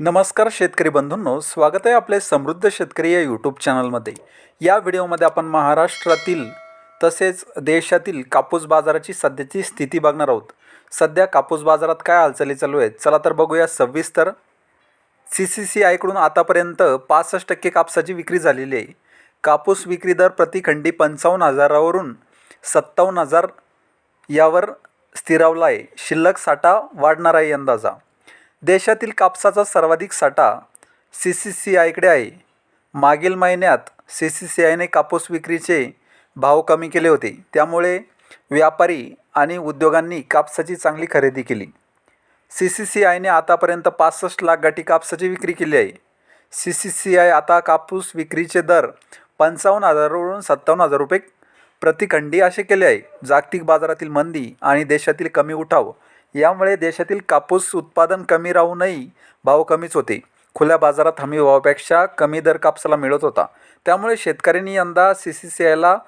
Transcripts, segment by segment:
नमस्कार शेतकरी बंधूंनो स्वागत आहे आपले समृद्ध शेतकरी या यूट्यूब चॅनलमध्ये या व्हिडिओमध्ये आपण महाराष्ट्रातील तसेच देशातील कापूस बाजाराची सध्याची स्थिती बघणार आहोत. सध्या कापूस बाजारात काय हालचाली चालू आहेत? चला तर बघूया सविस्तर. सी सी सी आयकडून आतापर्यंत पासष्ट टक्के कापसाची विक्री झालेली आहे. कापूस विक्री दर प्रतिखंडी पंचावन्न हजारावरून सत्तावन्न हजार यावर स्थिरावला आहे. शिल्लक साठा वाढणार आहे यंदाचा. देशातील कापसाचा सर्वाधिक साठा सी सी सी आयकडे आहे. मागील महिन्यात सी सी सी आयने कापूस विक्रीचे भाव कमी केले होते. त्यामुळे व्यापारी आणि उद्योगांनी कापसाची चांगली खरेदी केली. सी सी सी आयने आतापर्यंत पासष्ट लाख गाठी कापसाची विक्री केली आहे. सी सी सी आय आता कापूस विक्रीचे दर पंचावन्न हजारावरून सत्तावन्न हजार रुपये प्रतिखंडी असे केले आहे. जागतिक बाजारातील मंदी आणि देशातील कमी उठाव यामुळे देशातील कापूस उत्पादन कमी राहूनही भाव कमीच होते. खुल्या बाजारात हमी भावापेक्षा कमी दर कापसाला मिळत होता. त्यामुळे शेतकऱ्यांनी यंदा सी सी सी आयला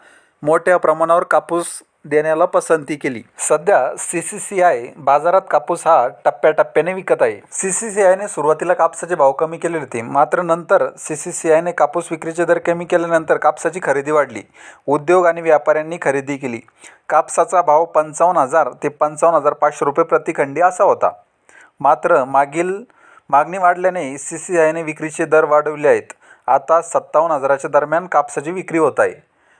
मोठ्या प्रमाणावर कापूस देण्याला पसंती केली. सध्या सी सी सी आय बाजारात कापूस हा टप्प्याटप्प्याने विकत आहे. सी सी सी आयने सुरुवातीला कापसाचे भाव कमी केले होते. मात्र नंतर सी सी सी आयने कापूस विक्रीचे दर कमी केल्यानंतर कापसाची खरेदी वाढली. उद्योग आणि व्यापाऱ्यांनी खरेदी केली. कापसाचा भाव पंचावन्न हजार ते पंचावन्न हजार पाचशे रुपये प्रतिखंडी असा होता. मात्र मागील मागणी वाढल्याने सी सी आयने विक्रीचे दर वाढवले आहेत. आता सत्तावन्न हजाराच्या दरम्यान कापसाची विक्री होत आहे.